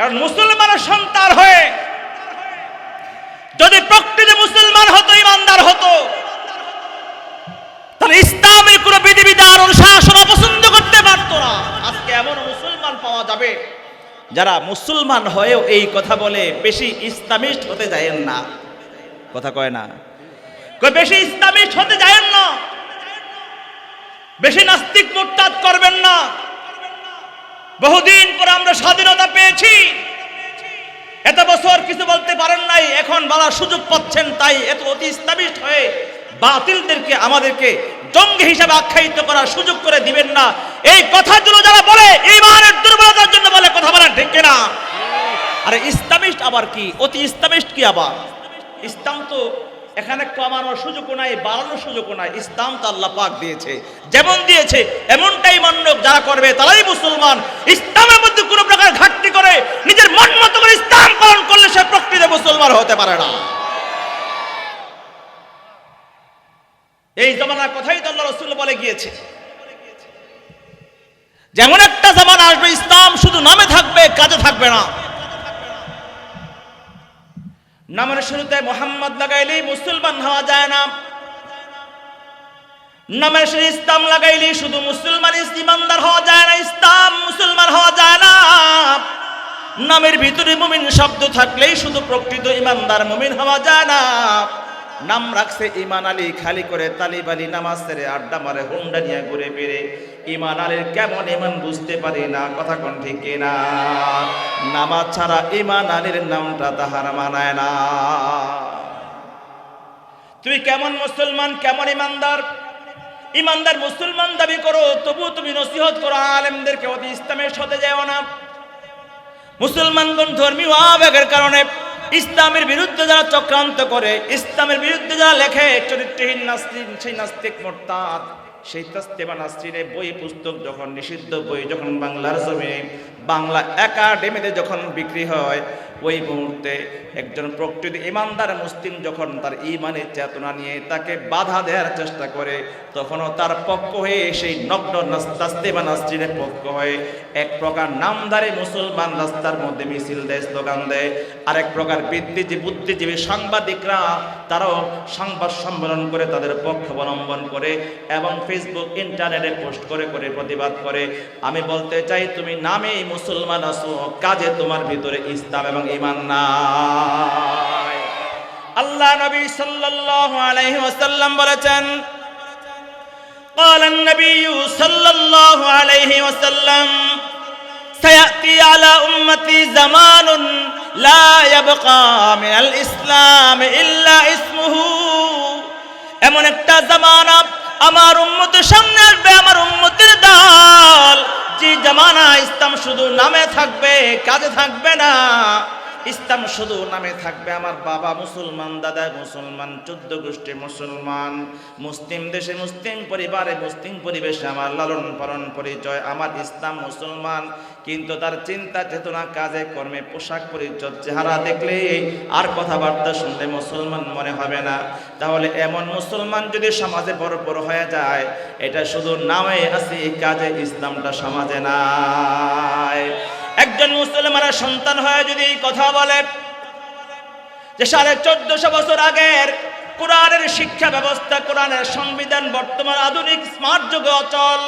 কারণ মুসলমানের সন্তান হয়ে যদি প্রকৃতি মুসলমান হতো, ইমানদার হতো, তাহলে ইসলামের কোন বিধিবিধান অনুশাসন অপছন্দ করতে পারতো না। আজকে এমন মুসলমান পাওয়া যাবে যারা মুসলমান হয়েও এই কথা বলে, বেশি ইসলামিস্ট হতে যায়েন না। কথা কয় না। বেশি ইসলামিস্ট হতে যায়েন না। বেশি নাস্তিক মোরতাদ করবেন না। বহুদিন পর আমরা স্বাধীনতা পেয়েছি। এত বছর কিছু বলতে পারেন নাই, এখন বলার সুযোগ পাচ্ছেন তাই এত অতি ইসলামিস্ট হয়ে বাতিলদেরকে আমাদেরকে জঙ্গি হিসাবে আখ্যায়িত করার সুযোগ করে দিবেন না। এই কথাগুলো যারা বলে ইমানের দুর্বলতার জন্য বলে কথা বলা ঠিক না আরে ইসলামিস্ট আবার কি? অতি ইসলামিস্ট কি আবার? ইসলাম তো এখানে কমানোর সুযোগও নাই, বাড়ানোর সুযোগও নাই। ইসলাম তো আল্লাহ পাক দিয়েছে। যেমন দিয়েছে, এমনটাই মান্য যারা করবে, তারাই মুসলমান। ইসলামের মধ্যে কোনো প্রকার ঘাটতি করে, নিজের মন মতো করে ইসলাম পালন করলে সে প্রকৃত মুসলমান হতে পারে না। এই জমানার কথাই তো আল্লাহ রসুল বলে গিয়েছে। যেমন একটা জামানা আসবে, ইসলাম শুধু নামে থাকবে, কাজে থাকবে না। নামের শুরুতে মোহাম্মদ লাগাইলেই মুসলমান হওয়া যায় না। নামের শুরু ইসলাম লাগাইলেই শুধু মুসলমান ইমানদার হওয়া যায় না, ইসলাম মুসলমান হওয়া যায় না। নামের ভিতরে মুমিন শব্দ থাকলেই শুধু প্রকৃত ইমানদার মুমিন হওয়া যায় না। নাম রাখছে ইমান আলী, খালি করে তালিবালি নামাজ সেরে আড্ডা মারে, হুন্ডা নিয়ে ঘুরে ফিরে। ইমান আলীর কেমন ইমান বুঝতে পারি না, কথা কোন ঠিক না নামাজ ছাড়া ইমান আলীর নামটা তাহার মানায় না। তুমি কেমন মুসলমান, কেমন ইমানদার ইমানদার মুসলমান দাবি করো তবু তুমি নসিহত করো, আলেমদেরকে অতি ইসলামের সাথে যাও না। মুসলমানগণ ধর্মীয় আবেগের কারণে ইসলামের বিরুদ্ধে যারা চক্রান্ত করে, ইসলামের বিরুদ্ধে যারা লেখে, চরিত্রহীন নাস্তিক, সেই নাস্তিক মোরতাদ। সেই তাস্তেবা নাসরিনের বই পুস্তক যখন নিষিদ্ধ বই যখন বাংলার জমিনে বাংলা একাডেমিতে যখন বিক্রি হয়, ওই মুহূর্তে একজন প্রকৃত ইমানদার মুসলিম যখন তার ইমানের চেতনা নিয়ে তাকে বাধা দেওয়ার চেষ্টা করে, তখনও তার পক্ষ হয়ে সেই নগ্ন নাস্তাস্তেবা নাস্তিনের পক্ষ হয়ে এক প্রকার নামধারী মুসলমান রাস্তার মধ্যে মিছিল দেয়, স্লোগান দেয়। আরেক প্রকার বিদ্যুৎ বুদ্ধিজীবী সাংবাদিকরা তারাও সংবাদ সম্মেলন করে তাদের পক্ষ অবলম্বন করে এবং ফেসবুক ইন্টারনেটে পোস্ট করে করে প্রতিবাদ করে। আমি বলতে চাই, তুমি নামেই মুসলমান আছো কাজে তোমার ভিতরে ইসলাম এবং ইমান নাই আল্লাহ নবী সাল্লাল্লাহু আলাইহি ওয়াসাল্লাম বলেছেন قال النبي صلى الله عليه وسلم سيأتي على أمتي زمان لا يبقى من الإسلام إلا اسمه এমন একটা জামানা আমার উম্মতের সামনে আসবে, আমার উম্মতের দল। যে জামানা ইসলাম শুধু নামে থাকবে, কাজে থাকবে না। ইসলাম শুধু নামে থাকবে আমার বাবা মুসলমান, দাদা মুসলমান, চোদ্দ গোষ্ঠী মুসলমান। মুসলিম দেশে মুসলিম পরিবারে মুসলিম পরিবেশে আমার লালন পালন পরিচয়, আমার ইসলাম মুসলমান। কিন্তু তার চিন্তা চেতনা কাজে কর্মে পোশাক পরিচয় চেহারা দেখলে আর কথাবার্তা শুনলে মুসলমান মনে হবে না। তাহলে এমন মুসলমান যদি সমাজে বড় বড় হয়ে যায়, এটা শুধু নামে আছে কাজে ইসলামটা সমাজে নাই। একজন মুসলমানের সন্তান হয়ে যদি এই কথা বলে যে সাড়ে চোদ্দশো বছর আগের কোরআনের শিক্ষা ব্যবস্থা, কোরআনের সংবিধান, বর্তমান আধুনিক স্মার্ট যুগে অচল।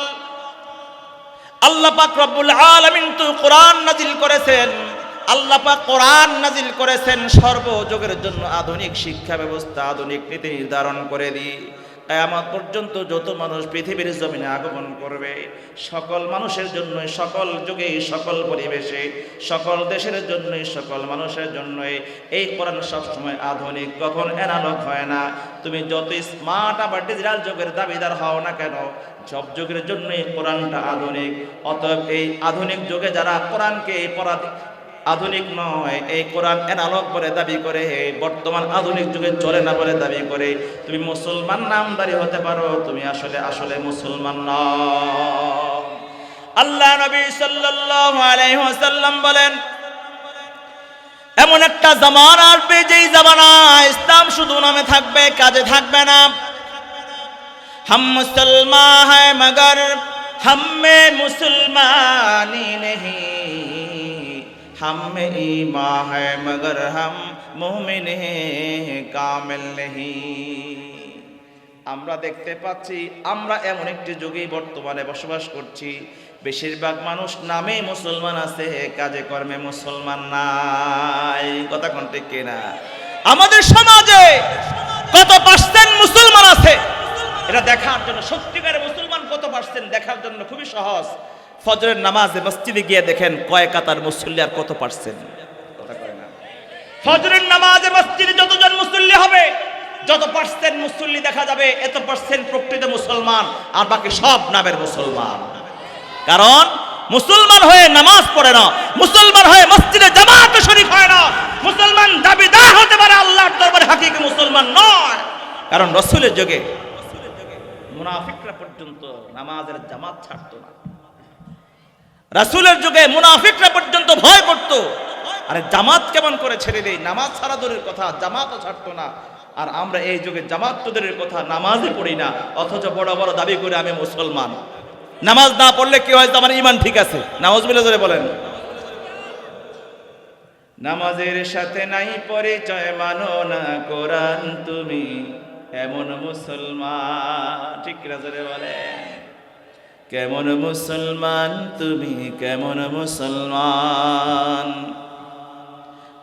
আল্লাহ পাক রব্বুল আলামিন তো কোরআন নাজিল করেছেন। আল্লাহ পাক কোরআন নাজিল করেছেন সর্বযুগের জন্য আধুনিক শিক্ষা ব্যবস্থা, আধুনিক নীতি নির্ধারণ করে দিয়ে। আমার পর্যন্ত যত মানুষ পৃথিবীর জমিনে আগমন করবে, সকল মানুষের জন্য সকল যুগে, সকল পরিবেশে, সকল দেশের জন্যই, সকল মানুষের জন্যই এই কোরআন সবসময় আধুনিক, কখন এনালগ হয় না। তুমি যত স্মার্ট আবার ডিজিটাল যুগের দাবিদার হও না কেন, সব যুগের জন্যই কোরআনটা আধুনিক। অতএব এই আধুনিক যুগে যারা কোরআনকে এই পড়া আধুনিক নয়। এই কোরআন এর আলোক করে দাবি করে, বর্তমান আধুনিক যুগে চলে না বলে দাবি করে। তুমি মুসলমান নামদারি হতে পারো, তুমি আসলে আসলে মুসলমান ন। আল্লাহ নবী সাল্লাল্লাহু আলাইহি ওয়াসাল্লাম বলেন, এমন একটা জামানা আসবে, যেই জামানা ইসলাম শুধু নামে থাকবে, কাজে থাকবে না। হাম মুসলমান হ্যায় মগর হাম মে মুসলমানি নেহি। हम में ईमा है मगर हम मोमिन কামেল নেহি আমরা দেখতে পাচ্ছি আমরা এমন একটি যুগেই বর্তমানে বসবাস করছি বেশিরভাগ মানুষ নামে মুসলমান আছে কাজে কর্মে মুসলমান নাই কথা কোনটি কিনা আমাদের সমাজে কত পার্সেন্ট মুসলমান আছে এটা দেখার জন্য সত্যিকারের মুসলমান কত পার্সেন্ট দেখার জন্য খুবই সহজ ফজরের নামাজে মসজিদে গিয়ে দেখেন কয় কাতার মুসল্লি আর কত পার্সেন্ট ফজরের নামাজে মসজিদে যতজন মুসল্লি হবে, যত পার্সেন্ট মুসল্লি দেখা যাবে, এত পার্সেন্ট প্রকৃত মুসলমান আর বাকি সব নামের মুসলমান। কারণ মুসলমান হয়ে নামাজ পড়ে না, মুসলমান হয়ে মসজিদে জামাতে শরীফ হয় না, মুসলমান দাবিদার হতে পারে আল্লাহর দরবারে হাকিকি মুসলমান নয়। কারণ রসুলের যুগে মুনাফিকরা পর্যন্ত নামাজের জামাত ছাড়তো না। রাসুলের যুগে মুনাফিকরা পর্যন্ত ভয় করতো। আরে জামাত কেমন করে ছেড়ে দেই নামাজ ছাড়া দূরের কথা, জামাতও ছাড়তো না। আর আমরা এই যুগে জামাত তো দূরের কথা, নামাজই পড়ি না। অথচ বড় বড় দাবি করে আমি মুসলমান। নামাজ না পড়লে কি হয়? আমার ইমান ঠিক আছে। নামাজ বিলে ধরে বলেন। নামাজের সাথে নাই পরিচয়, মানো না কোরআন তুমি। এমন মুসলমান। ঠিক কিনা জোরে বলেন। কেমন মুসলমান, তুমি কেমন মুসলমান?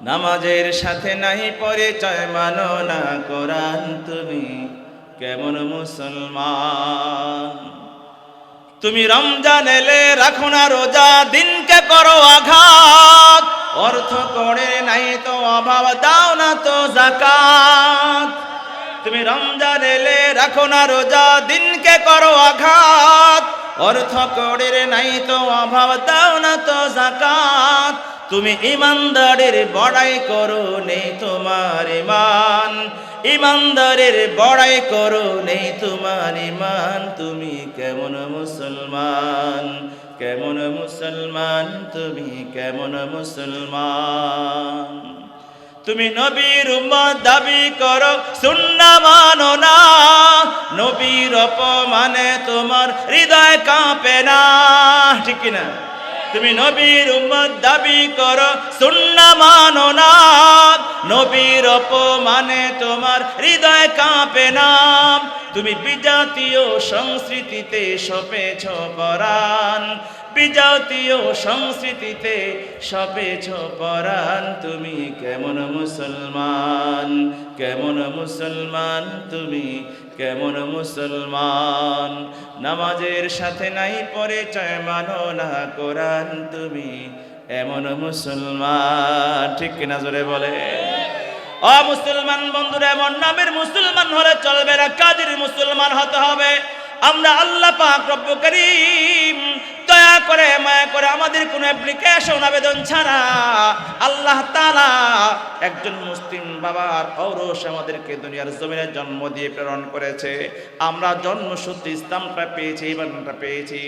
নামাজের সাথে নাই পরিচয়, মানো না কোরআন, তুমি কেমন মুসলমান? তুমি রমজান এলে রাখো না রোজা, দিনকে করো আঘাত। অর্থ করে নাই তো অভাব, দাও না তো জাকাত তুমি রমজান এলে রাখো না রোজা, দিনকে করো আঘাত। অর্থ করে নাই তো অভাব, দাও না তো জাকাত তুমি ইমানদারের বড়াই করো নেই তোমার ইমান। ইমানদারের বড়াই করো নেই তোমার ইমান। তুমি কেমন মুসলমান কেমন মুসলমান, তুমি কেমন মুসলমান। তুমি নবীর উম্মত দাবি করো, সুন্না মানো না। নবীর অপমানে তোমার হৃদয় কাঁপে না। ঠিক না তুমি নবীর উম্মত দাবি করো, সুন্না মানো না। নবীর অপমানে তোমার হৃদয় কাঁপে না। তুমি বিজাতীয় সংস্কৃতিতে সপেছ পরাণ বিজাতীয় সংস্কৃতিতে সপেছ পরাণ, তুমি কেমন মুসলমান? কেমন মুসলমান তুমি? কেমন মুসলমান? নামাজের সাথে নাই পরিচয়, মানো না কোরআন, তুমি এমন মুসলমান। ঠিক কিনা জোরে বলে? অ মুসলমান বন্ধুরা, এমন নামের মুসলমান হলে চলবে না কাজের মুসলমান হতে হবে? আমরা আল্লাহ পাক রব্বু করিম করে, মায়া করে আমাদের কোনো অ্যাপ্লিকেশন আবেদন ছাড়া আল্লাহ তালা একজন মুসলিম বাবার ঔরস আমাদেরকে দুনিয়ার জমিনে জন্ম দিয়ে প্রেরণ করেছে। আমরা জন্মসূত্রে ইসলামটা পেয়েছি, ইমানটা পেয়েছি।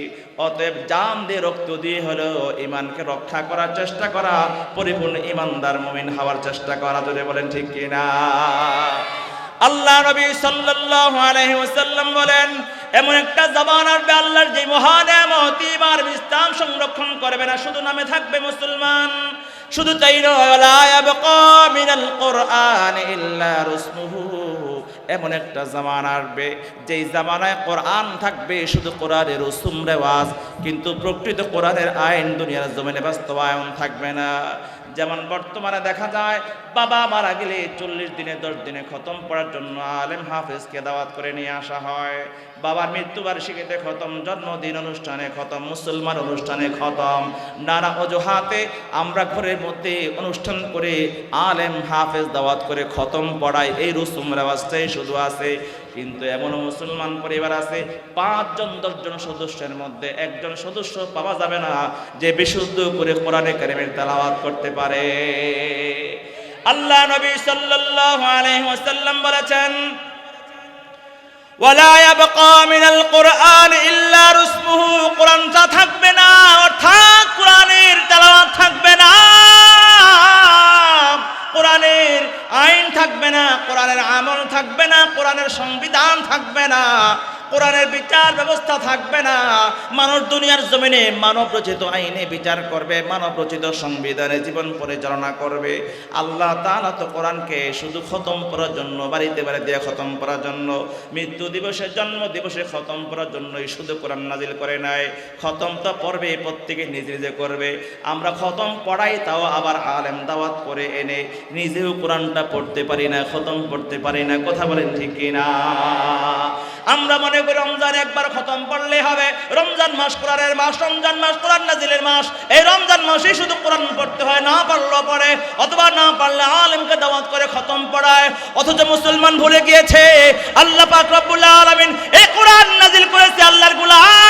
অতএব জান দিয়ে রক্ত দিয়ে হলেও ইমানকে রক্ষা করার চেষ্টা করা, পরিপূর্ণ ইমানদার মুমিন হওয়ার চেষ্টা করা যদি বলেন ঠিক কিনা? আল্লাহ নবী সাল্লাল্লাহু আলাইহি ওয়াসাল্লাম বলেন, এমন একটা জামান আসবে আল্লাহর যে মহান এমত এবার ইসলাম সংরক্ষণ করবে না, শুধু নামে থাকবে মুসলমান। শুধু তাই নয়, ওয়ালা ইয়াবকা মিনাল কোরআন ইল্লা রুসমুহু। এমন একটা জামান আসবে, যেই জামানায় কোরআন থাকবে, শুধু কোরআনের রসুম রেওয়াজ, কিন্তু প্রকৃত কোরআনের আইন দুনিয়ার জমিনে বাস্তবায়ন থাকবে না। যেমন বর্তমানে দেখা যায়, বাবা মারা গেলে চল্লিশ দিনে, দশ দিনে খতম পড়ার জন্য আলেম হাফেজকে দাওয়াত করে নিয়ে আসা হয়। বাবার মৃত্যুবার্ষিকীতে খতম, জন্মদিন অনুষ্ঠানে খতম, মুসলমান অনুষ্ঠানে খতম। নানা অজুহাতে আমরা ঘরের মধ্যে অনুষ্ঠান করে আলেম হাফেজ দাওয়াত করে খতম পড়াই এই রুসুম রেওয়াজটাই শুধু আছে। কিন্তু এমনও মুসলমান পরিবার আছে, পাঁচজন, দশজন সদস্যের মধ্যে একজন সদস্য পাওয়া যাবে না যে বিশুদ্ধ করে কোরআনে কারিমের তেলাওয়াত করতে পারে। আল্লাহ নবী সাল্লাল্লাহু আলাইহি ওয়াসাল্লাম বলেছেন, ওয়ালা ইয়াবকা মিনাল কোরআন ইল্লা রুসমুহু। কোরআনটা থাকবে না, অর্থাৎ কোরআনের কোরআনের বিচার ব্যবস্থা থাকবে না। মানুষ দুনিয়ার জমিনে মানব রচিত আইনে বিচার করবে, মানব রচিত সংবিধানে জীবন পরিচালনা করবে। আল্লাহ তাআলা তো কোরআনকে শুধু খতম করার জন্য, বাড়িতে বাড়িতে খতম করার জন্য, মৃত্যু দিবসে, জন্ম দিবসে খতম করার জন্যই শুধু কোরআন নাজিল করে নাই। খতম তো পড়বে, প্রত্যেকে নিজে নিজে করবে। আমরা খতম পড়াই, তাও আবার আলেম দাওয়াত করে এনে নিজেও কোরআনটা পড়তে পারি না, খতম পড়তে পারি না। কথা বলেন ঠিক কিনা? আমরা মনে করি রমজান, একবার খতম পড়লে হবে। রমজান মাস কোরআনের মাস, রমজান মাস কোরআন নাজিলের মাস। এই রমজান মাসে শুধু কোরআন পড়তে হয়, না পারল পড়ে। অথবা না পারলে আলেমকে দাওয়াত করে খতম পড়ায়। অথচ মুসলমান ভুলে গিয়েছে, আল্লাহ পাক রব্বুল আলামিন এই কোরআন নাজিল করেছে আল্লাহর গোলাম।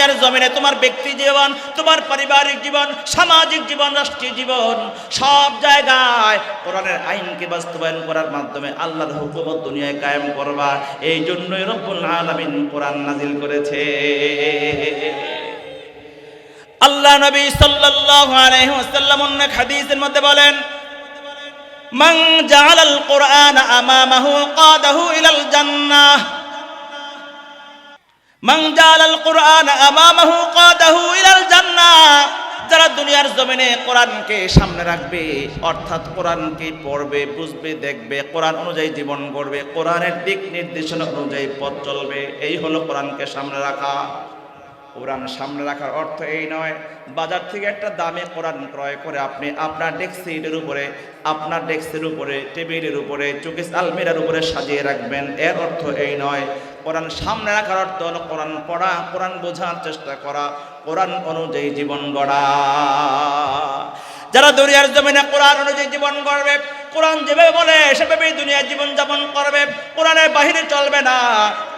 দুনিয়ার জমিনে তোমার ব্যক্তি জীবন, তোমার পারিবারিক জীবন, সামাজিক জীবন, রাষ্ট্রীয় জীবন, সব জায়গায় কোরআনের আইনকে বাস্তবায়ন করার মাধ্যমে আল্লাহর হুকুমত দুনিয়ায় কায়েম করবা। এই জন্যই রব্বুল আলামিন কোরআন নাজিল করেছে। আল্লাহ নবী সাল্লাল্লাহু আলাইহি ওয়াসাল্লাম অনেক হাদিসের মধ্যে বলেন, মান জাআলাল কোরআন আমামাহু কাদাহু ইলাল জান্নাহ। জাআলাল কোরআন আমামাহু কাদাহু ইলাল জান্নাহ যারা দুনিয়ার জমিনে কোরআনকে সামনে রাখবে, অর্থাৎ কোরআনকে পড়বে, বুঝবে, দেখবে, কোরআন অনুযায়ী জীবন গড়বে, কোরআনের দিক নির্দেশনা অনুযায়ী পথ চলবে, এই হলো কোরআনকে সামনে রাখা। কোরআন সামনে রাখার অর্থ এই নয়। বাজার থেকে একটা দামে কোরআন ক্রয় করে আপনি আপনার ডেস্কের উপরে, আপনার ডেস্কের উপরে, টেবিলের উপরে চুকিস আলমিরার উপরে সাজিয়ে রাখবেন। এর অর্থ এই নয়। কোরআন সামনে রাখার অর্থ হলো কোরআন পড়া, কোরআন বোঝার চেষ্টা করা, কোরআন অনুযায়ী জীবন গড়া। যারা দুনিয়ার জমিনে কোরআন অনুযায়ী জীবন গড়বে কোরআন যেভাবে বলে সেভাবেই দুনিয়ার জীবন যাপন করবে। কোরআনের বাহিরে চলবে না।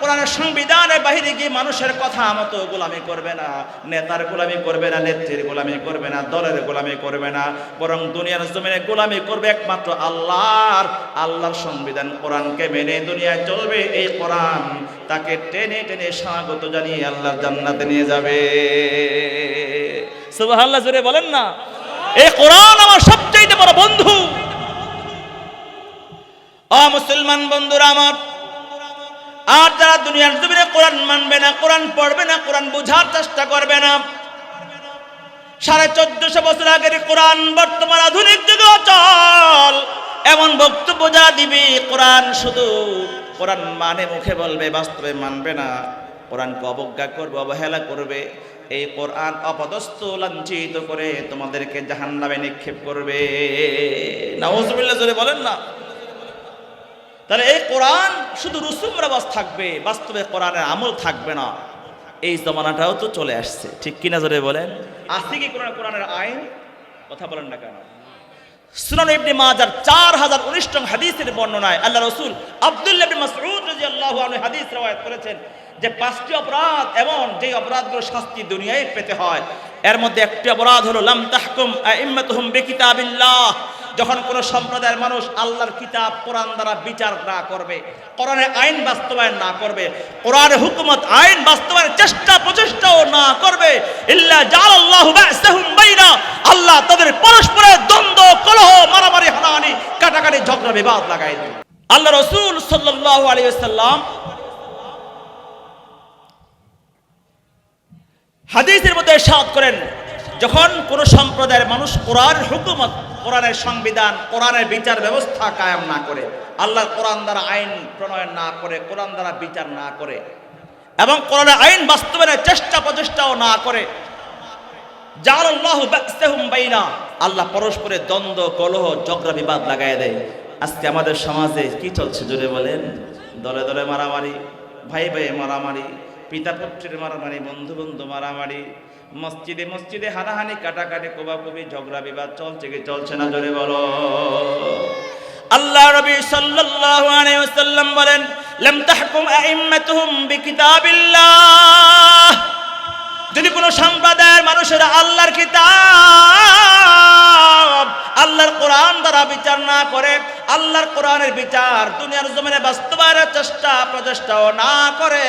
কোরআনের সংবিধানের বাহিরে গিয়ে মানুষের কথা মতো গোলামি করবে না। নেতার গোলামি করবে না, নেত্রীর গোলামি করবে না, দলের গোলামি করবে না। বরং দুনিয়ার জমিনে গোলামি করবে একমাত্র আল্লাহর। আল্লাহর সংবিধান কোরআনকে মেনে দুনিয়ায় চলবে। এই কোরআন তাকে টেনে টেনে স্বাগত জানিয়ে আল্লাহর জান্নাতে নিয়ে যাবে। সুবহানাল্লাহ, জোরে বলেন না। এই কোরআন আমার সবচেয়ে বড় বন্ধু। অ মুসলমান বন্ধুরা আমার, আর যারা দুনিয়ার জমিনে কোরআন মানবে না, কোরআন পড়বে না, কোরআন বোঝার চেষ্টা করবে না, সাড়ে চোদ্দশো বছর আগের কোরআন বর্তমান আধুনিক যুগে চল এমন বক্তব্য যা দিবি, কোরআন শুধু কোরআন মানে মুখে বলবে, বাস্তবে মানবে না। কোরআনকে অবজ্ঞা করবে, অবহেলা করবে, এই কোরআন অপদস্থ, লাঞ্ছিত করে তোমাদেরকে জাহান্নামে নিক্ষেপ করবে। নাউজুবিল্লাহ, জোরে বলেন না। তাহলে এই কোরআন শুধু রুসুম রেবাজ থাকবে, বাস্তবে কোরআনের আমল থাকবে না। এই জমানাটাও তো চলে আসছে। ঠিক কিনা জোরে বলেন? আসছে কি কোরআন কোরআনের আইন? কথা বলেন না কেন? সুনান ইবনে মাজার চার হাজার উনিশ নং হাদিসের বর্ণনায় আল্লাহ রসুল আব্দুল্লাহ ইবনে মাসউদ রাদিয়াল্লাহু আনহু হাদিস রওয়ায়াত করেছেন যে পাঁচটি অপরাধ এবং যে অপরাধগুলো শাস্তি দুনিয়ায় পেতে হয়। এর মধ্যে একটি অপরাধ হলো, লাম তাহকুম আইম্মাতুহুম বিকিতাবিল্লাহ। যখন কোন সম্প্রদায়ের মানুষ আল্লাহর কিতাব, কোরআন দ্বারা বিচার না করবে, কোরআনের আইন বাস্তবায়ন না করবে, কোরআনের হুকুমত, আইন বাস্তবায়নের চেষ্টা, প্রচেষ্টাও না করবে, ইল্লা জালাল্লাহু বা'সাহুম বাইনা, আল্লাহ তাদের পরস্পরের দ্বন্দ্ব, কলহ, মারামারি, হানাহানি, কাটাকাটি, ঝগড়া, বিবাদ লাগাই দেবে। আল্লাহ রসুল সাল্লাল্লাহু আলাইহি ওয়াসাল্লাম হাদিসের মধ্যে সাত করেন, যখন কোন সম্প্রদায়ের মানুষ কোরআন হুকুমত কোরআনের সংবিধান, কোরআনের বিচার ব্যবস্থা কায়েম না করে, আল্লাহর কোরআন দ্বারা আইন প্রণয়ন না করে, কোরআন দ্বারা বিচার না করে, এবং কোরআনের আইন বাস্তবায়নের চেষ্টা প্রচেষ্টাও না করে। বাকসাহুম বাইনা। আল্লাহ পরস্পরের দ্বন্দ্ব, কলহ, ঝগড়া, বিবাদ লাগায় দেয়। আজকে আমাদের সমাজে কি চলছে জুড়ে বলেন? দলে দলে মারামারি, ভাই ভাই মারামারি পিতা পুত্রের মারামারি বন্ধু বন্ধু মারামারি মসজিদে মসজিদে হানাহানি, কাটাকাটি, কোবাকুবি, ঝগড়া, বিবাদ, চলছে কি চলছে না জোরে বলো। আল্লাহ নবী সাল্লাল্লাহু আলাইহি ওয়াসাল্লাম বলেন, লাম তাহকুম আইম্মাতুহুম বিকিতাবিল্লাহ। যদি কোনো সম্প্রদায়ের মানুষেরা আল্লাহর কিতাব, আল্লাহর কোরআন দ্বারা বিচার না করে, আল্লাহর কোরআনের বিচার দুনিয়ার জমিনে বাস্তবায়নের চেষ্টা, প্রচেষ্টাও না করে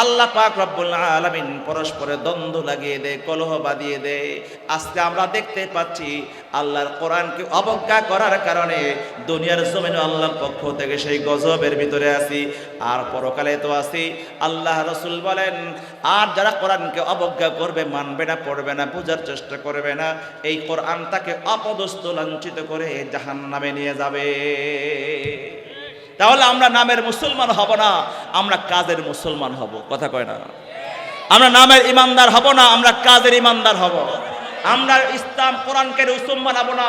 আল্লাহ পাক রব্বুল আলামিন পরস্পরে দ্বন্দ্ব লাগিয়ে দেয়, কলহ বাঁধিয়ে দেয়। আজকে আমরা দেখতে পাচ্ছি আল্লাহর কোরআনকে অবজ্ঞা করার কারণে দুনিয়ার জমিনে আল্লাহর পক্ষ থেকে সেই গজবের ভিতরে আছি। আর পরকালে তো আছি। আল্লাহ রসুল বলেন, আর যারা কোরআনকে অবজ্ঞা করবে, মানবে না, পড়বে না, বোঝার চেষ্টা করবে না, এই কোরআন তাকে অপদস্থ লাঞ্ছিত করে জাহান নামে নিয়ে যাবে। তাহলে আমরা নামের মুসলমান হব না, আমরা কাজের মুসলমান হব। কথা কয় না। আমরা নামের ইমানদার হব না, আমরা কাজের ইমানদার হব। আমরা ইসলাম কোরআনকে রসুম বানাবো না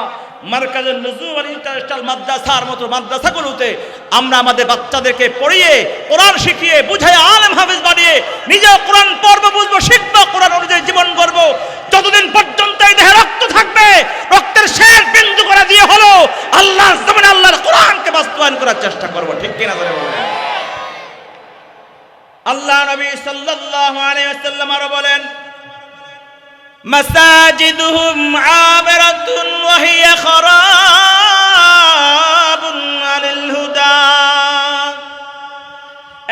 মার্কাজের নজরুল ইন্টারন্যাশনাল মাদ্রাসার মতো মাদ্রাসাগুলোতে আমরা আমাদের বাচ্চাদেরকে পড়িয়ে, কোরআন শিখিয়ে, বুঝাই, আলেম হাফিজ বানিয়ে নিজেও কোরআন পড়ব, বুঝব, শিখব, কোরআন অনুযায়ী জীবন করব যতদিন পর্যন্ত এই দেহে রক্ত থাকবে, রক্তের শেষ বিন্দু করে দিয়ে হলো আল্লাহর জমিনে আল্লাহর কোরআনকে বাস্তবায়ন করার চেষ্টা করব। ঠিক কিনা ধরে আল্লাহ নবী সাল্লাল্লাহু আলাইহি ওয়াসাল্লাম আরও বলেন আবিরাতুন ওয়া হিয়া খারাবুন আলিল হুদা।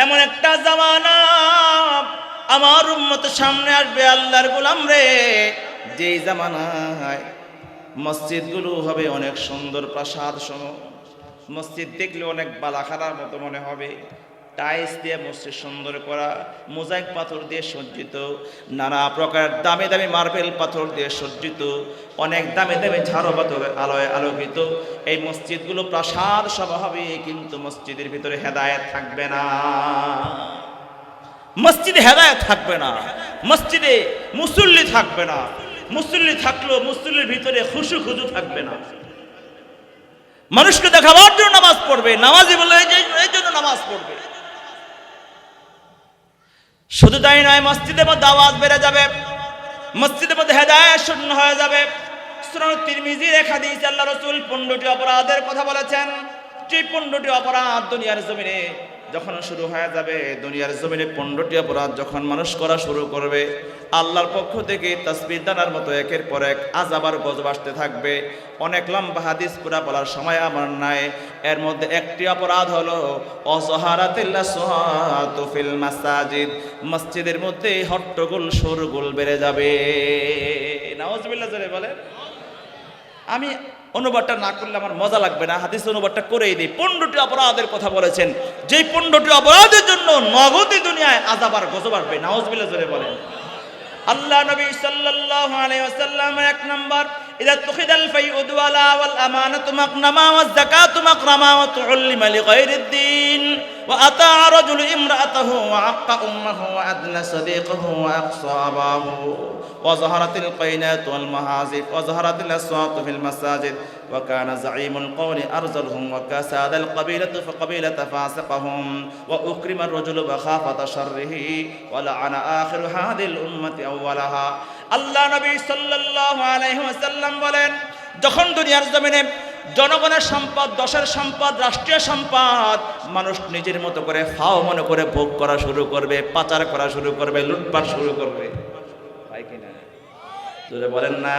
এমন একটা জামানা আমার উম্মত সামনে আসবে, আল্লাহর গোলাম রে। যেই জামানায় মসজিদগুলো হবে অনেক সুন্দর প্রাসাদ সম মসজিদ দেখলে অনেক বালাখানার মতো মনে হবে। টাইলস দিয়ে মসজিদ সুন্দর করা, মোজাইক পাথর দিয়ে সজ্জিত, নানা প্রকার দামি দামি মার্বেল পাথর দিয়ে সজ্জিত, অনেক দামি দামি ঝাড়ো পাথর আলোয় আলোকিত। এই মসজিদগুলো প্রাসাদ সব হবে, কিন্তু মসজিদের ভিতরে হেদায়েত থাকবে না। মসজিদে হেদায়েত থাকবে না। মসজিদে মুসল্লি থাকবে না। মুসল্লি থাকলেও মুসল্লির ভিতরে খুশু খুজু থাকবে না। মানুষকে দেখাবার জন্য নামাজ পড়বে, নামাজি বলে এই জন্য নামাজ পড়বে। শুধু তাই নয়, মসজিদের মধ্যে আওয়াজ বেড়ে যাবে, মসজিদের মধ্যে হেদায় শূন্য হয়ে যাবে। তিরমিজি রেখা দিয়েছে আল্লাহ রসুল পনেরোটি অপরাধের কথা বলেছেন। যে পনেরোটি অপরাধ দুনিয়ার জমিনে যখন শুরু হয়ে যাবে, দুনিয়ার জমিনে পনেরোটি অপরাধ যখন মানুষ করা শুরু করবে, আল্লাহর পক্ষ থেকে তাসবির দানার মতো একের পর এক আজাবার গজব আসতে থাকবে। অনেক লম্বা হাদিস পুরা বলার সময় আমার নাই। এর মধ্যে একটি অপরাধ হলো অসহারাতিল্লা সোহাতু ফিল মাসাজিদ। মসজিদের মধ্যে হট্টগোল, শোরগোল বেড়ে যাবে। জোরে বলে আমি অনুবাদটা না করলে আমার মজা লাগবে না হাদিস অনুবাদটা করেই দিই। পনেরোটি অপরাধের কথা বলেছেন। যেই পনেরোটি অপরাধের জন্য নগদী দুনিয়ায় আজাবার গজব আসবে, নাউজবিল্লাহ জোরে বলেন। আল্লাহ নবী সাল্লাল্লাহু আলাইহি ওয়াসাল্লাম এক নাম্বার إذا اتخذ الفيء دولا والأمانة مقنما والزكاة مقرما وتعلم لغير الدين وأطاع رجل امرأته وعق أمه وأدنى صديقه وأقصى أباه وظهرت القينات والمهازف وظهرت الأصوات في المساجد وكان زعيم القول أرزلهم وكساد القبيلة فقبيلة فاسقهم وأكرم الرجل بخافة شره ولعن آخر هذه الأمة أولها আল্লাহ নবী ওয়াসাল্লাম বলেন, যখন দুনিয়ার জমিনে জনগণের সম্পদ, দশের সম্পদ, রাষ্ট্রীয় সম্পদ, মানুষ নিজের মতো করে ফাও মনে করে ভোগ করা শুরু করবে, পাচার করা শুরু করবে, লুটপাট শুরু করবে। বলেন না।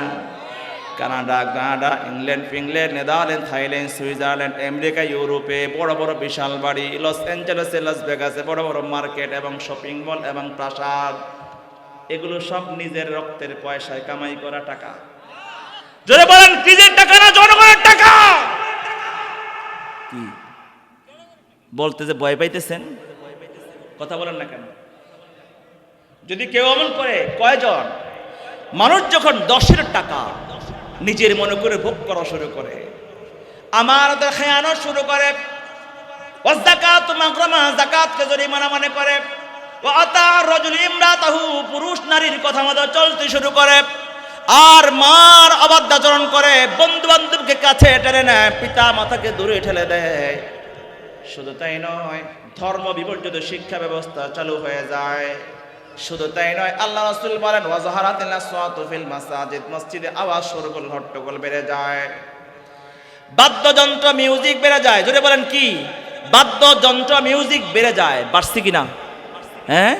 Canada Canada, England, Finland, Netherland, Thailand, Switzerland, America, ইউরোপে বড় বড় বিশাল বাড়ি, লস অ্যাঞ্জেলেসে, লস ভেগাসে বড় বড় মার্কেট এবং শপিং মল এবং প্রাসাদ। এগুলো সব নিজের রক্তের পয়সায় কামাই করা টাকা। জোরে বলেন নিজের টাকা না জনগণের টাকা? কি? বলতে যে ভয় পাইতেছেন? কথা বলেন না কেন? যদি কেউ অমন করে কয়জন? মানুষ যখন দশের টাকা নিজের মনে করে ভোগ করা শুরু করে আমার খেয়ানো শুরু করে জাকাত জাকাতকে জরিমানা মনে করে পুরুষ নারীর কথা মতো চলতে শুরু করে। আর মার অবাধ্যাচরণ করে বন্ধু বান্ধবকে কাছে টেনে নেয়, পিতা মাতাকে দূরে ঠেলে দেয়। শুধু তাই নয়, ধর্ম বিবর্জিত শিক্ষা ব্যবস্থা চালু হয়ে যায়। শুধু তাই নয়, আল্লাহ রাসূল বলেন ওয়াজাহারাতিল আসওয়াতু ফিল মাসাজিদ মসজিদে আওয়াজ শোরগোল হট্টগোল বেড়ে যায়। বাদ্যযন্ত্র মিউজিক বেড়ে যায়। জোরে বলেন কি? বাদ্যযন্ত্র মিউজিক বেড়ে যায়। বাড়ছে কিনা? হ্যাঁ?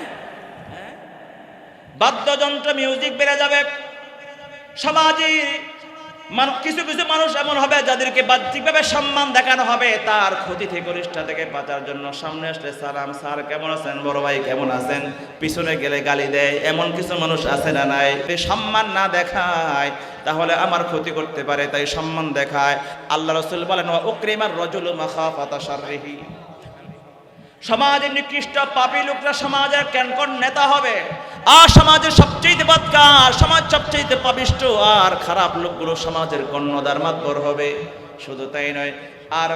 বাদ্যযন্ত্র মিউজিক বেড়ে যাবে। সমাজে কিছু কিছু মানুষ এমন হবে যাদেরকে বাহ্যিকভাবে সম্মান দেখানো হবে, তার ক্ষতি থেকে গরিষ্ঠা থেকে বাঁচার জন্য। সামনে আসলে, সালাম, স্যার, কেমন আছেন? বড় ভাই, কেমন আছেন? পিছনে গেলে গালি দেয়, এমন কিছু মানুষ আছে না নাই? সম্মান না দেখায়, তাহলে আমার ক্ষতি করতে পারে, তাই সম্মান দেখায়। আল্লাহ রসুল বলেন উকরিমার রজুল মাখাফাতা শাররিহি। সমাজের নিকৃষ্ট পাপী লোকরা সমাজের ক্যানকন নেতা হবে। আর সমাজের সবচেয়ে বদকার, সমাজ সবচেয়ে পাপিষ্ট আর খারাপ লোকগুলো সমাজের কর্ণদার মাতবর হবে। শুধু তাই নয়, আর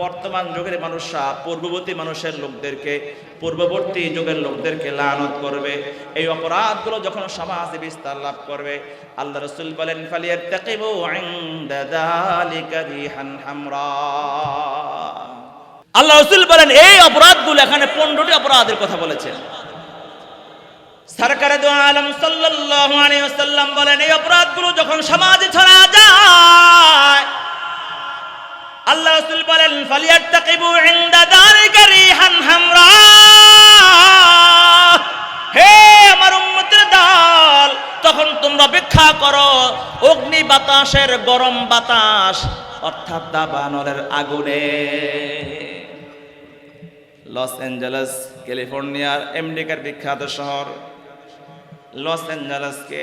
বর্তমান যুগের মানুষরা, পূর্ববর্তী মানুষের লোকদেরকে, পূর্ববর্তী যুগের লোকদেরকে লানত করবে। এই অপরাধগুলো যখন সমাজে বিস্তার লাভ করবে, আল্লাহ রসুল বলেন ফালিয়ার তাকিবু ইনদা যালিকা রিহান হামরা। আল্লাহ রসুল বলেন, এই অপরাধগুলো এখানে পনেরোটি অপরাধের কথা বলেছেন। সরকারে আলম ওয়াসাল্লাম বলেন, এই অপরাধগুলো যখন সমাজে ছড়া যায়, আল্লাহ রসুল বলেন, ফালিয়াত্তাকিবু ইনদা দারিকা রিহান হামরা। হে আমার উম্মতের দল, তখন তোমরা অপেক্ষা করো অগ্নি বাতাসের গরম বাতাস, অর্থাৎ দাবানলের আগুনে। লস অ্যাঞ্জেলেস, ক্যালিফোর্নিয়ার আমেরিকার বিখ্যাত শহর। লস অ্যাঞ্জেলেসকে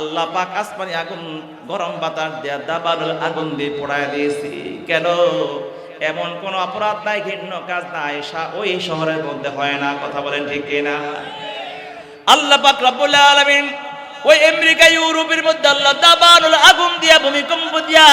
আল্লাহ পাক আসমানি আগুন, গরম বাতাস দেয়া দাবানল আগুন দিয়ে পোড়ায় দিয়েছি। কেন? এমন কোন অপরাধ নাই, ঘৃণ্য কাজ নাই ওই শহরের মধ্যে হয় না। কথা বলেন ঠিক না আল্লাহ পাক রব্বুল আলামিন ওই আমেরিকা, ইউরোপের মধ্যে আল্লাহ দাবানুল আগুন দিয়া, ভূমিকম্প দিয়া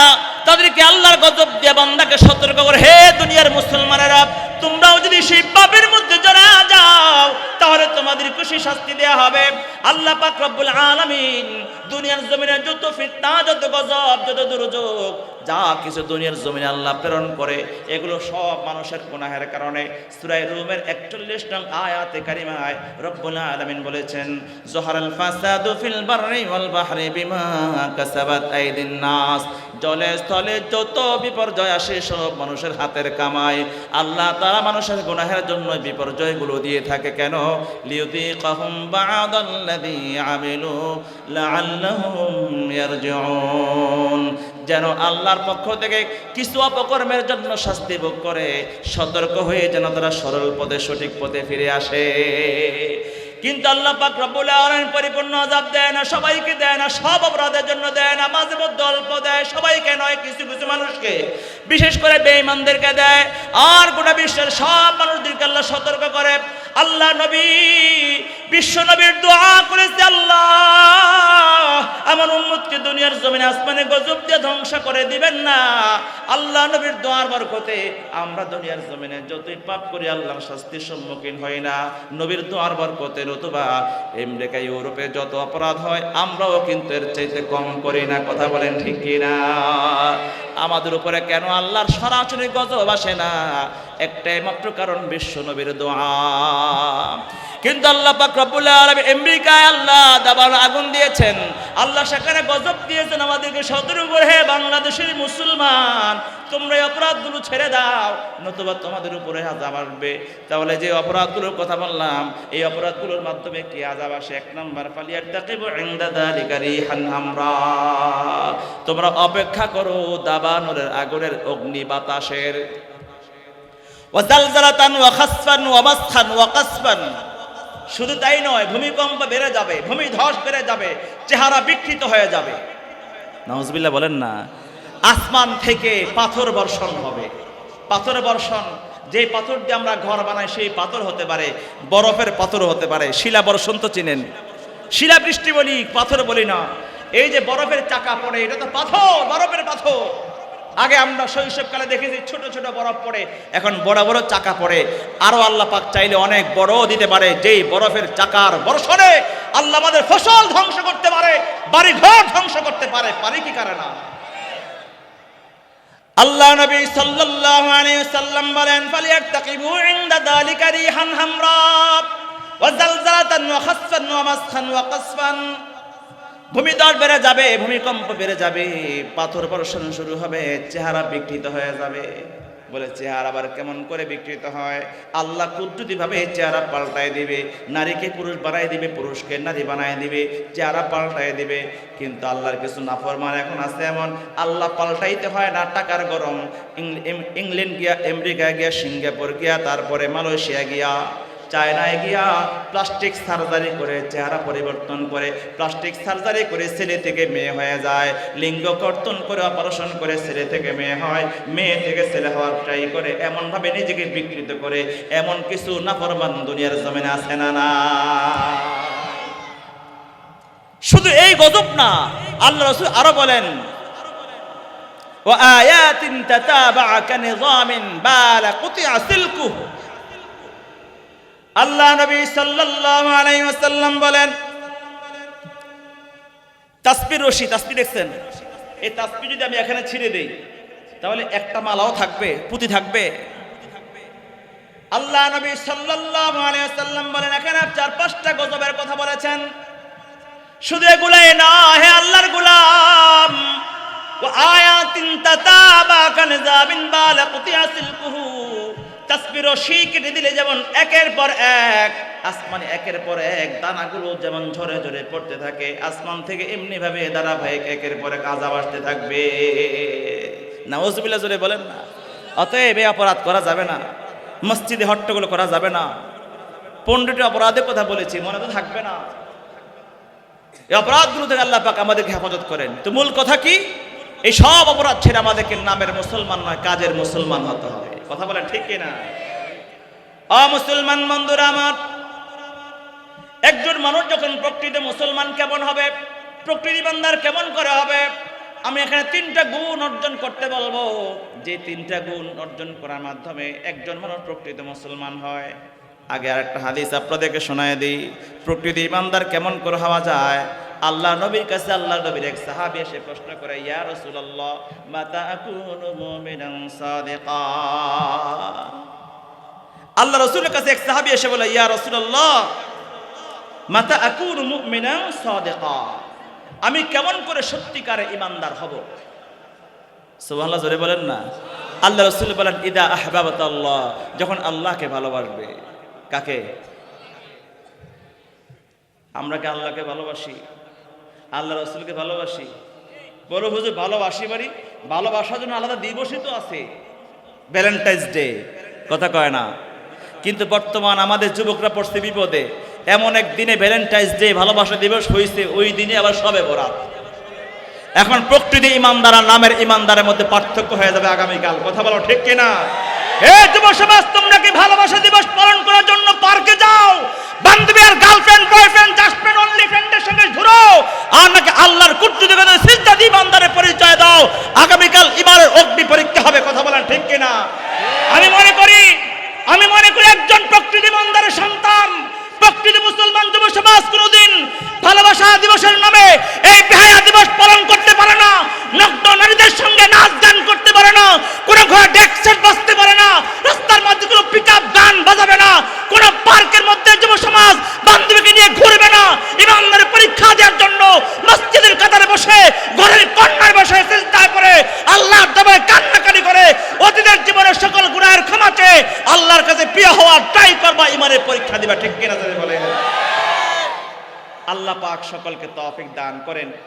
তাদেরকে আল্লাহর গজব দিয়া বান্দাকে সতর্ক করে, হে দুনিয়ার মুসলমানেরা তোমরাও যদি সেই পাপের মধ্যে জড়া যাও, তাহলে তোমাদের খুশি শাস্তি দেয়া হবে। আল্লাহ পাক রব্বুল আলামিন দুনিয়ার জমিনে যত ফিতনা, যত গজব, যত দুর্যোগ, যা কিছু দুনিয়ার জমিনে আল্লাহ প্রেরণ করে, এগুলো সব মানুষের গুনাহের কারণে। সূরা রুমের 41 নং আয়াতে কারিমায় রব্বুল আলামিন বলেছেন, জহরাল ফাসাদু ফিল বাররি ওয়াল বাহরি বিমা কাসাবাত আইদিন নাস। জলে স্থলে যত বিপর্যয় আসে, সব মানুষের হাতের কামাই। আল্লাহ তারা মানুষের গুনাহের জন্য বিপর্যয়গুলো দিয়ে থাকে। কেন? যেন আল্লাহর পক্ষ থেকে কিছু অপকর্মের জন্য শাস্তি ভোগ করে, সতর্ক হয়ে যেন তারা সরল পথে, সঠিক পথে ফিরে আসে। কিন্তু আল্লাহ পাক রব্বুল আলামিন পরিপূর্ণ আযাব দেয় না, সবাইকে দেয় না, সব অপরাধের জন্য দেয় না, মাঝে মধ্যে অল্প দেয়, সবাইকে নয়, কিছু কিছু মানুষকে। বিশেষ করে বেঈমানদেরকে দেয়। আর গোটা বিশ্বের সব মানুষদেরকে আল্লাহ সতর্ক করে। আল্লাহ নবী দোয়া করেছে আল্লাহ। আমার দুনিয়ার জমিনে আসমানে গজব দিয়ে ধ্বংস করে দিবেন না। আল্লাহ নবীর দোয়ার বরকতে আমরা দুনিয়ার জমিনে যতই পাপ করি শাস্তির সম্মুখীন হই না। নবীর দোয়ার বরকতে আমেরিকা, ইউরোপে যত অপরাধ হয়, আমরাও কিন্তু এর চাইতে কম করি না। কথা বলেন ঠিক কি না আমাদের উপরে কেন আল্লাহর সরাসরি গজব আসে না? একটাই মাত্র কারণ বিশ্ব নবীর দোয়া। কিন্তু আল্লাহ পাক রব্বুল আলামিন আমেরিকায় আল্লাহ দাবার আগুন দিয়েছেন। আল্লাহ সেখানে গজব দিয়েছেন আমাদেরকে সতর্ক করে বাংলাদেশের মুসলমান, তোমরা এই অপরাধগুলো ছেড়ে দাও, নতুবা তোমাদের উপরে আজাব আসবে। তাহলে যে অপরাধগুলোর কথা বললাম, এই অপরাধগুলোর মাধ্যমে কি আজাব আসে? এক নাম্বার ফালিয়ার তাকিবু রিহান তোমরা অপেক্ষা করো দাবানলের আগুনের অগ্নি বাতাসের। ওয়াজালজালাতান ওয়া খাসফান ওয়া মাসখান ওয়া কাসফান। শুধু তাই নয়, ভূমিকম্প বেড়ে যাবে, ভূমি ধস বেড়ে যাবে, চেহারা বিকৃত হয়ে যাবে। নওয়াজবিল্লাহ বলেন না, আসমান থেকে পাথর বর্ষণ হবে। পাথর বর্ষণ, যে পাথর দিয়ে আমরা ঘর বানাই সেই পাথর হতে পারে, বরফের পাথর হতে পারে। শিলা বর্ষণ তো চিনেন। শিলা বৃষ্টি বলি, পাথর বলি না। এই যে বরফের চাকা পড়ে, এটা তো পাথর, বরফের পাথর। আগে আমরা শৈশবকালে দেখেছি ছোট ছোট বরফ পড়ে, এখন বড় বড় চাকা পড়ে। আরও আল্লাহ পাক চাইলে অনেক বড় দিতে পারে, যেই বরফের চাকার বর্ষণে আল্লাহ আমাদের ফসল ধ্বংস করতে পারে বাড়ি ঘর ধ্বংস করতে পারে পারে কি কারে না? আল্লাহ নবী সাল্লাল্লাহু আলাইহি সাল্লাম বলেন ফালিয়াত্তাকিবু ইনদা যালিকা রিহান হামরা, ওয়া জালজালাতান, ওয়া খাসফান, ওয়া মাসখান, ওয়া কাসফান। ভূমিদর বেড়ে যাবে, ভূমিকম্প বেড়ে যাবে, পাথর বর্ষণ শুরু হবে, চেহারা বিকৃত হয়ে যাবে। বলে চেহারা আবার কেমন করে বিকৃত হয়? আল্লাহ কুদ্রুতিভাবে চেহারা পাল্টায় দিবে, নারীকে পুরুষ বানায় দিবে, পুরুষকে নারী বানায় দিবে, চেহারা পাল্টায় দিবে। কিন্তু আল্লাহর কিছু নাফরমান এখন আছে এমন, আল্লাহ পাল্টাইতে হয় না, টাকার গরম। ইংল্যান্ড গিয়া, আমেরিকা গিয়া, সিঙ্গাপুর গিয়া, তারপরে মালয়েশিয়া গিয়া। চায়নায় গিয়া প্লাস্টিক সার্জারি করে চেহারা পরিবর্তন করে প্লাস্টিক সার্জারি করে ছেলে থেকে মেয়ে হয়ে যায় লিঙ্গ কর্তন করে অপারেশন করে ছেলে থেকে মেয়ে হয় মেয়ে থেকে ছেলে হওয়ার ট্রাই করে এমনভাবে নিজেকে বিকৃত করে এমন কিছু নাফরমান দুনিয়ার জমিনে আছে না না শুধু এই গজব না আল্লাহ রসুল আরো বলেন وآيات تتابع كنظام بال قطع سلكه আল্লাহ নবী সাল্লাল্লাহু আলাইহি ওয়াসাল্লাম বলেন, তাসবির রশি তাসবি দেখছেন? এই তাসবি যদি আমি এখানে ছিঁড়ে দেই, তাহলে একটা মালাও থাকবে, পুঁতি থাকবে। আল্লাহ নবী সাল্লাল্লাহু আলাইহি ওয়াসাল্লাম বলেন, এখানে চার পাঁচটা গজবের কথা বলেছেন। শুধু এগুলাই না, হে আল্লাহর গোলাম ও আয়াতিন তাতাবা কানজাবিন বালা কুতিয়া সিলকুহু। তাসবির রশি কেটে দিলে যেমন একের পর এক, আসমানে একের পর এক, দানাগুলো যেমন ঝরে ঝরে পড়তে থাকে, আসমান থেকে এমনি ভাবে ধারাবাহিক একের পর এক আজাব আসতে থাকবে। নাউজুবিল্লাহ জোরে বলেন না। অতএব এই অপরাধ করা যাবে না। মসজিদে হট্টগোল করা যাবে না। পনেরোটি অপরাধের কথা বলেছি, মনে তো থাকবে না। এই অপরাধগুলো থেকে আল্লাহ পাক আমাদেরকে হেফাজত করেন। তো মূল কথা কি? এই সব অপরাধ ছেড়ে আমাদেরকে নামের মুসলমান নয়, কাজের মুসলমান হতে হবে। কথা বলেন ঠিক না অমুসলমান বন্ধুরা আমার, একজন মানুষ যখন প্রকৃতি মুসলমান কেমন হবে, প্রকৃতি বান্দার কেমন করে হবে, আমি এখানে তিনটা গুণ অর্জন করতে বলব। যে তিনটা গুণ অর্জন করার মাধ্যমে একজন মানুষ প্রকৃত মুসলমান হয়। আগে আর একটা হাদিস আপনাদেরকে শোনায় দিই, প্রকৃতি ইমানদার কেমন করে হওয়া যায়? আল্লাহ নবীর কাছে আল্লাহ নবীর এক সাহাবী এসে প্রশ্ন করে, ইয়া রাসূলুল্লাহ মাতা আকুনু মুমিনান সাদিকা? আল্লাহ রসুলের কাছে এক সাহাবী এসে বলে, ইয়া রাসূলুল্লাহ, মাতা আকুনু মুমিনান সাদিকা? আমি কেমন করে সত্যিকারে ইমানদার হব? সুবহানাল্লাহ, জোরে বলেন না। আল্লাহ রসুল বলেন, ইদা আহবাবত আল্লাহ যখন আল্লাহকে ভালোবাসবে। কাকে? আমরা কি আল্লাহকে ভালোবাসি? আল্লাহ রসুলকে ভালোবাসি? বড় হুজুর, ভালোবাসি বাড়ি ভালোবাসার জন্য আলাদা দিবসই তো আছে। ভ্যালেন্টাইন্স ডে, কথা কয় না। কিন্তু বর্তমান আমাদের যুবকরা পড়ছে বিপদে। এমন এক দিনে ভ্যালেন্টাইন্স ডে ভালোবাসা দিবস হয়েছে ওই দিনে আবার সবে বরাত। এখন প্রকৃতি ইমানদার নামের ইমানদারের মধ্যে পার্থক্য হয়ে যাবে আগামীকাল। কথা বলো ঠিক কিনা? হে যুব সমাজ তোমরা কি ভালোবাসা দিবস পালন করার জন্য পার্কে যাও বান্ধবী আর girlfriend boyfriend just friend only ফ্রেন্ডের সঙ্গে ঘুরো আর নাকি আল্লাহর কুট্টু দিকে সিজদা দিয়ে ইমানদারের পরিচয় দাও আগামীকাল ইমানের অগ্নি পরীক্ষা হবে কথা বলেন ঠিক কিনা আমি মনে করি আমি মনে করি একজন প্রকৃতি ইমানদারের সন্তান প্রকৃতি মুসলমান যুব সমাজ কোনোদিন ভালোবাসা দিবসের নামে এই বেহায়া দিবস পালন করতে পারে না নগ্ন নারীদের সঙ্গে নাচ গান করতে পারে না কোনো ঘরে ডেক সেট বাজতে পারে না রাস্তার মধ্যে কোনো পিক গান বাজাবে না কোনো পার্কের মধ্যে যুব সমাজ বান্ধবীকে নিয়ে ঘুরবে না ইমানদারের পরীক্ষা দেওয়ার জন্য মসজিদের কাতারে বসে ঘরের কন্যায় বসে চিন্তায় করে আল্লাহর দবায় কান্নাকারি করে অতীতের জীবনের সকল গুণায়ের ক্ষমা চেয়ে আল্লাহর কাছে প্রিয় হওয়ার ট্রাই করবা ইমানের পরীক্ষা দিবা ঠিক কিনা যদি বলে আল্লাহ পাক সকলকে তৌফিক দান করেন।